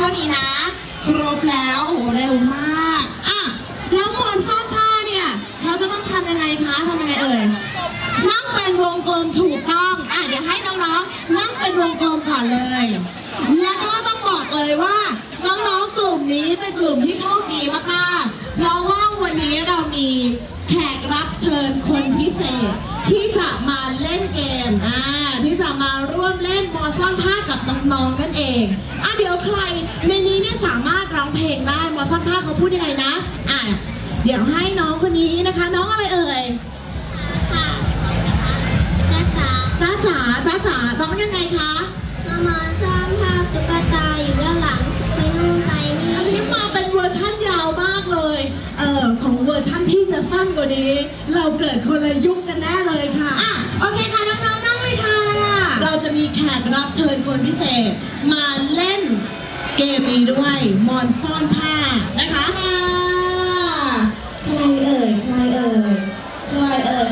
เท่านี้นะ ครบแล้วโอ้โหเร็วมากอะแล้วหมอนซ่อนผ้าเนี่ยเขาจะต้องทำยังไงคะทำยังไงเอ่ยนั่งเป็นวงกลมถูกต้องอะเดี๋ยวให้น้องๆนั่งเป็นวงกลมก่อนเลย แล้วก็ต้องบอกเลยว่าน้องๆกลุ่มนี้เป็นกลุ่มที่โชคดีมากๆเพราะว่าวันนี้เรามี แขกรับเชิญคนพิเศษ ที่จะมาเล่นเกมอ่าที่จะมาร่วมเล่นมอซ่อนผ้ากับน้องๆนั่นเองอะเดี๋ยวใครในนี้เนี่ยสามารถร้องเพลงได้มอซ่อนผ้าเขาพูดยังไงนะอะเดี๋ยวให้น้องคนนี้นะคะ น้องอะไรเอ่ยค่ะจ้าจ๋าจ้าจ๋าจ้าจ๋าร้องยังไงคะมามาสร้างภาพตุ๊กตาอยู่ด้านหลังไปนู่นไปนี่อันนี้มาเป็นเวอร์ชั่นยาวมากเลย เออของเวอ ร์ชั่นพี่จะสั้นกว่านี้ เราเกิดคนละยุคกันแน่เลยค่ะอะโอเคค่ะน้องๆนั่งเลยค่ะ เราจะมีแขกรับเชิญคนพิเศษ มาเล่นเกมนี้ด้วยมอนซ่อนผ้านะคะใครเอ่ยใครเอ่ยใครเอ่ย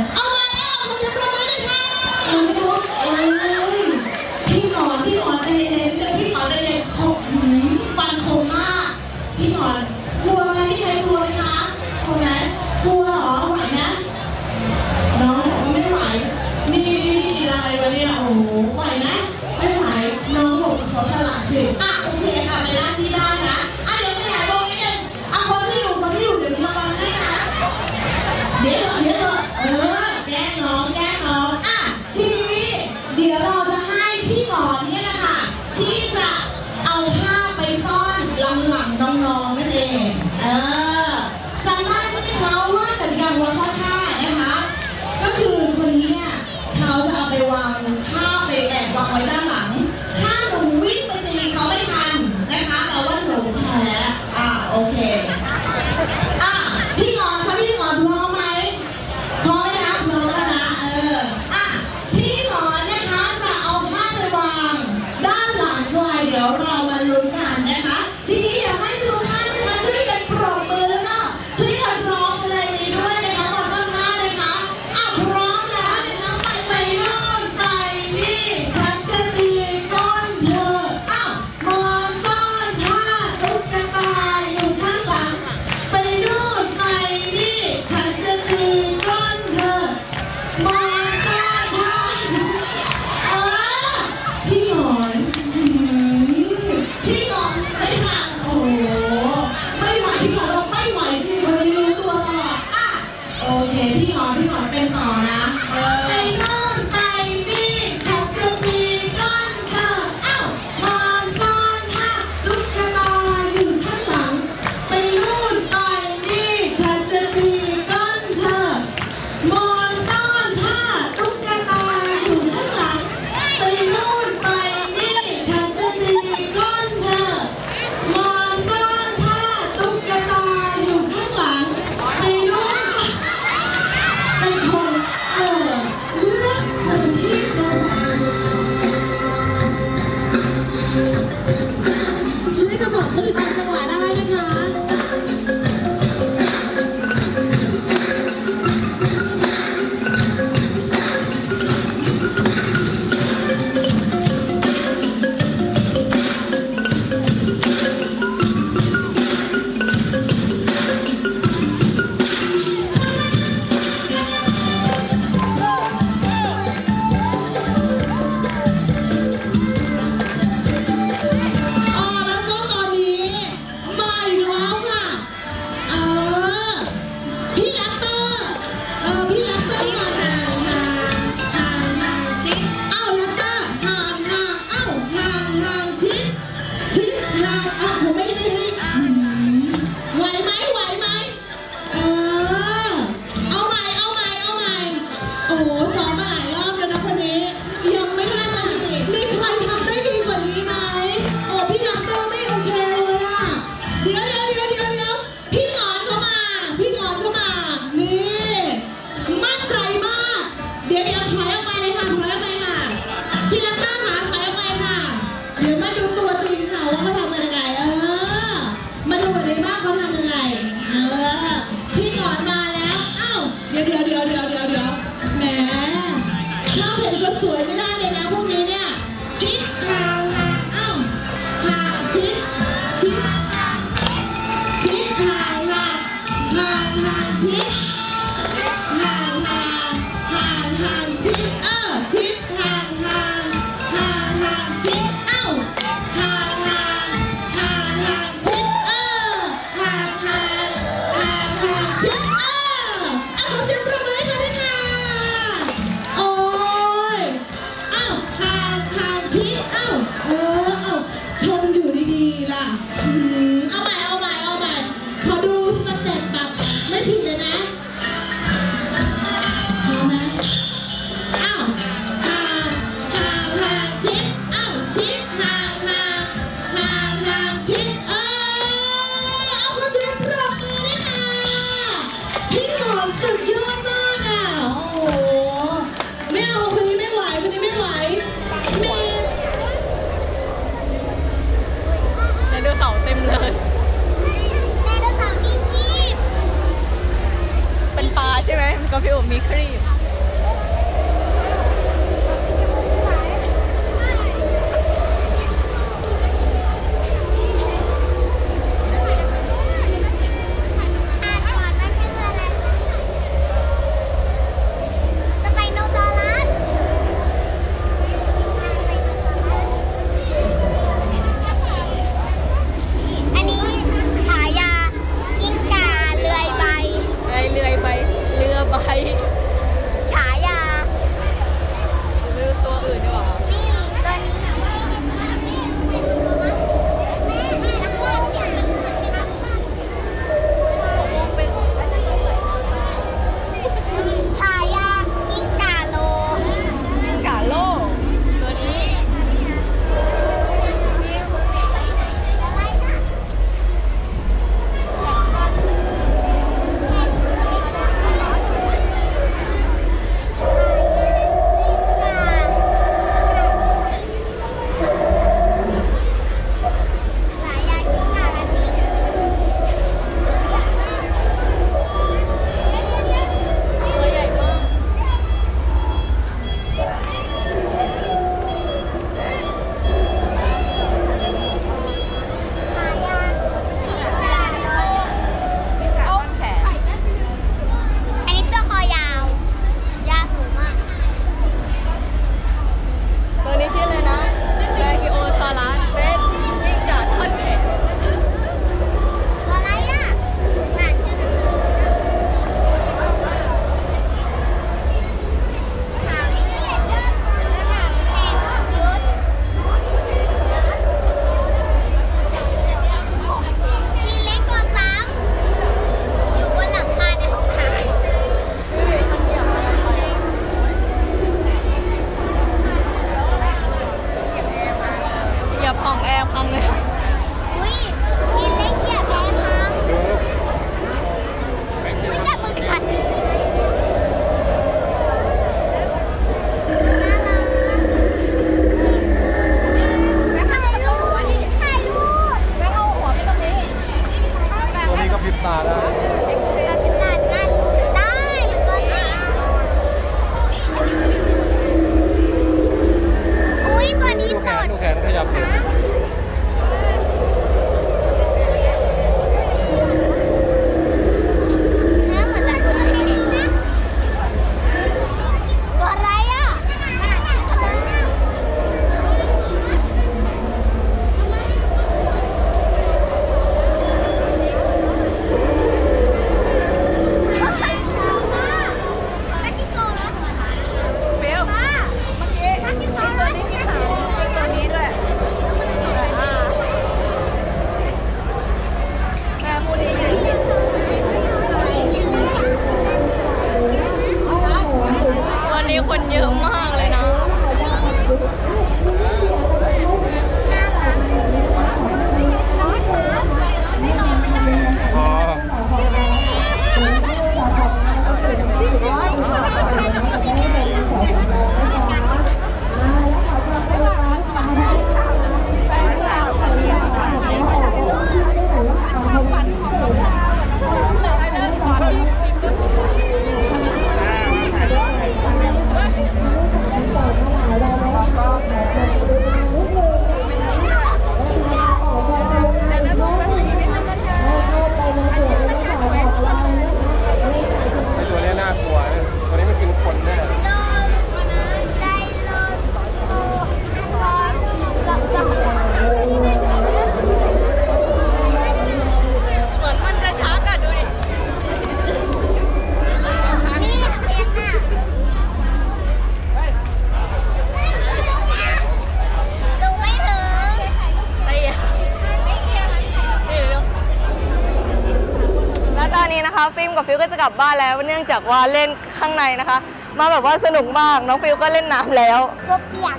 นนี้นะคะฟิล์มกับฟิลก็จะกลับบ้านแล้วเนื่องจากว่าเล่นข้างในนะคะ มาแบบว่าสนุกมากน้องฟิลก็เล่นน้ำแล้ว ก็เปียก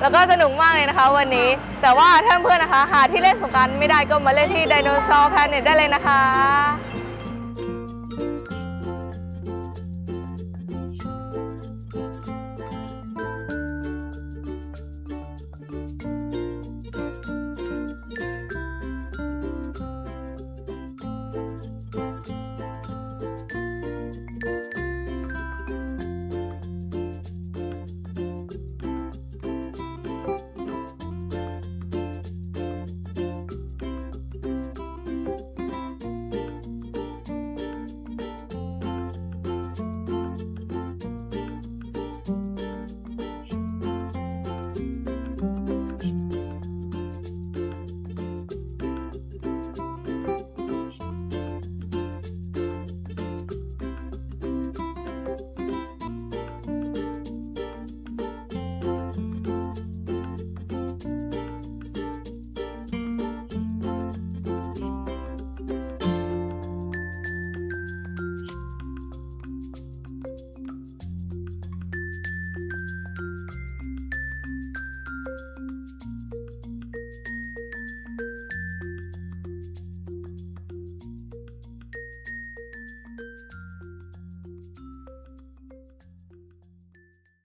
แล้วก็สนุกมากเลยนะคะวันนี้ แต่ว่าถ้าเพื่อนๆนะคะ หาที่เล่นสงกรารไม่ได้ก็มาเล่นที่ไดโนเสาร์แพลเน็ตได้เลยนะคะ